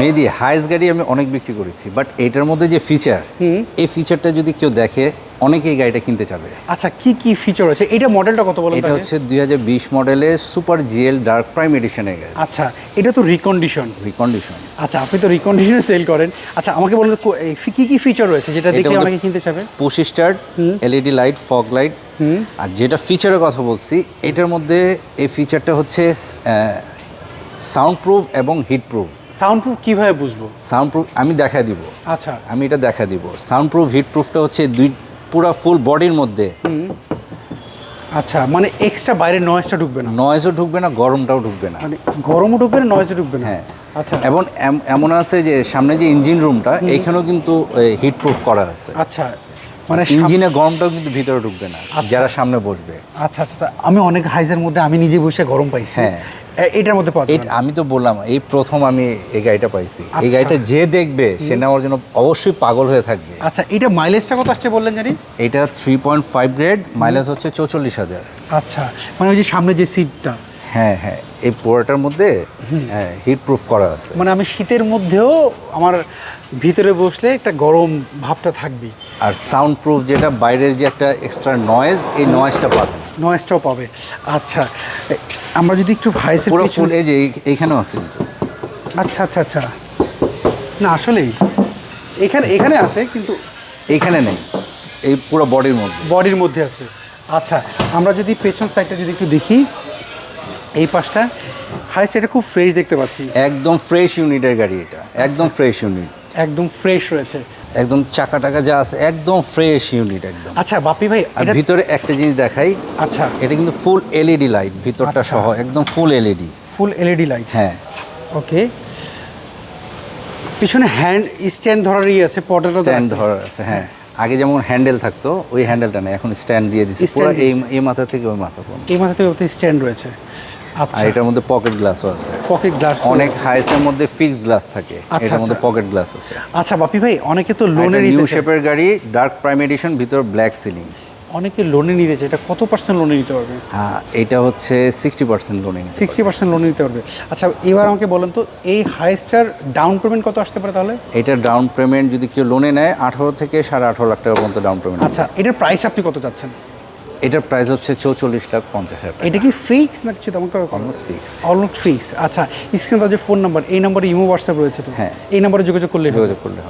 মেহেদি হাইস গাড়ি আমি অনেক বিক্রি করেছি বাট এটার মধ্যে যে ফিচার এই ফিচারটা যদি কেউ দেখে অনেকেই গাড়িটা কিনতে চাবে আচ্ছা কি কি ফিচার আছে এটা মডেলটা কত বলেন তো এটা হচ্ছে দুই হাজার বিশ মডেলের সুপার জিএল ডার্ক প্রাইম এডিশনের গাড়ি। আচ্ছা এটা তো রিকন্ডিশন রিকন্ডিশন আচ্ছা আপনি তো রিকন্ডিশনে সেল করেন। আচ্ছা আমাকে বলুন কি কি ফিচার রয়েছে যেটা দেখে অনেকে কিনতে চাবে push start LED light fog light আর যেটা ফিচারের কথা বলছি এটার মধ্যে এই ফিচারটা হচ্ছে সাউন্ড প্রুফ এবং হিট প্রুফ সাউন্ড প্রুফ কীভাবে বুঝব? সাউন্ড প্রুফ আমি দেখা দিব। আচ্ছা। আমি এটা দেখা দিব। সাউন্ড প্রুফ হিট প্রুফটা হচ্ছে দুই পুরা ফুল বডির মধ্যে। আচ্ছা মানে এক্সট্রা বাইরের নয়েজটা ঢুকবে না? নয়েজও ঢুকবে না গরমটাও ঢুকবে না। মানে গরমও ঢুকবে না নয়েজও ঢুকবে না? হ্যাঁ। আচ্ছা। এবং এমন আছে যে সামনে যে ইঞ্জিন রুমটা এইখানেও কিন্তু হিট প্রুফ করা আছে। আচ্ছা মানে ইঞ্জিনে গরমটাও কিন্তু ভিতরে ঢুকবে না আচ্ছা। যারা সামনে বসবে। আচ্ছা আচ্ছা আচ্ছা। আমি অনেক হাইজের মধ্যে আমি নিজে বসে গরম পাইছি। হ্যাঁ। এটার মধ্যে পাওয়া যাবে আমি তো বললাম এই প্রথম আমি এই গাড়িটা পাইছি। এই আচ্ছা। গাড়িটা যে দেখবে সে নেওয়ার জন্য অবশ্যই পাগল হয়ে থাকবে। আচ্ছা এটা মাইলেজটা কত আসছে বললেন জানি? এটা three point five grade mileage হচ্ছে চৌচল্লিশ হাজার। আচ্ছা মানে ওই যে সামনে যে সিটটা হ্যাঁ হ্যাঁ এই পোড়াটার মধ্যে হ্যাঁ হিট প্রুফ করা আছে। মানে আমি শীতের মধ্যেও আমার ভিতরে বসলে একটা গরম ভাবটা থাকবে আর সাউন্ড প্রুফ যেটা বাইরের যে একটা এক্সট্রা নয়েজ এই নয়েজটা পাবে। নয়েজটাও পাবে। আচ্ছা আমরা যদি একটু ভাইসের পুরো ফুল এই যে এই- এইখানেও আছে। আচ্ছা আচ্ছা আচ্ছা। না আসলেই। এখানে এখানে আছে কিন্তু এইখানে নেই। এই পুরো বডির মধ্যে। বডির মধ্যে আছে। আচ্ছা আমরা যদি পেছন সাইডটা যদি একটু দেখি এই পাশটা হাই এটা খুব ফ্রেশ দেখতে পাচ্ছি। একদম ফ্রেশ ইউনিটের গাড়ি এটা। একদম ফ্রেশ ইউনিট একদম ফ্রেশ রয়েছে। একদম চাকা টাকা যা আছে একদম ফ্রেশ ইউনিট একদম। আচ্ছা বাপি ভাই আর ভিতরে একটা জিনিস দেখাই আচ্ছা। এটা কিন্তু ফুল এলইডি লাইট ভিতরটা আচ্ছা। সহ একদম full LED full LED light হ্যাঁ। ওকে পিছনে হ্যান্ড স্ট্যান্ড ধরারই আছে পটেটো স্ট্যান্ড ধরা আছে হ্যাঁ। আগে যেমন হ্যান্ডেল থাকতো ওই হ্যান্ডেলটা নেই এখন স্ট্যান্ড দিয়ে দিচ্ছে পুরো এই এই মাথা থেকে ওই মাথা পর্যন্ত। এই থেকে ওতে স্ট্যান্ড রয়েছে। আর এটার মধ্যে পকেট গ্লাসও আছে। পকেট গ্লাস অনেক হাইসের মধ্যে ফিক্সড গ্লাস থাকে। আচ্ছা, এটার মধ্যে আচ্ছা। পকেট গ্লাস আছে। আচ্ছা বাপি ভাই অনেকে তো লোনে নিউ শেপের গাড়ি ডার্ক প্রাইম এডিশন ভিতর ব্ল্যাক সিলিং অনেকে লোনে নিতে চায় এটা কত পার্সেন্ট লোনে নিতে পারবে? হ্যাঁ এটা হচ্ছে সিক্সটি পার্সেন্ট লোনে সিক্সটি পার্সেন্ট লোন নিতে পারবে। আচ্ছা এবার আমাকে বলেন তো এই হাইস্টার ডাউন পেমেন্ট কত আসতে পারে তাহলে? এটা ডাউন পেমেন্ট যদি কেউ লোনে নেয় আঠারো থেকে সাড়ে আঠারো লাখ টাকা পর্যন্ত ডাউন পেমেন্ট আচ্ছা এটার প্রাইস আপনি কত চাচ্ছেন? এটার প্রাইস হচ্ছে চৌচল্লিশ লাখ পঞ্চাশ হাজার এটা কি ফিক্স না কিছু তোমাকে অলমোস্ট ফিক্স অলমোস্ট ফিক্স আচ্ছা স্ক্রিনে যে ফোন নাম্বার এই নাম্বারে ইমো হোয়াটসঅ্যাপ রয়েছে তো? হ্যাঁ। এই নাম্বারে যোগাযোগ করলে যোগাযোগ করলে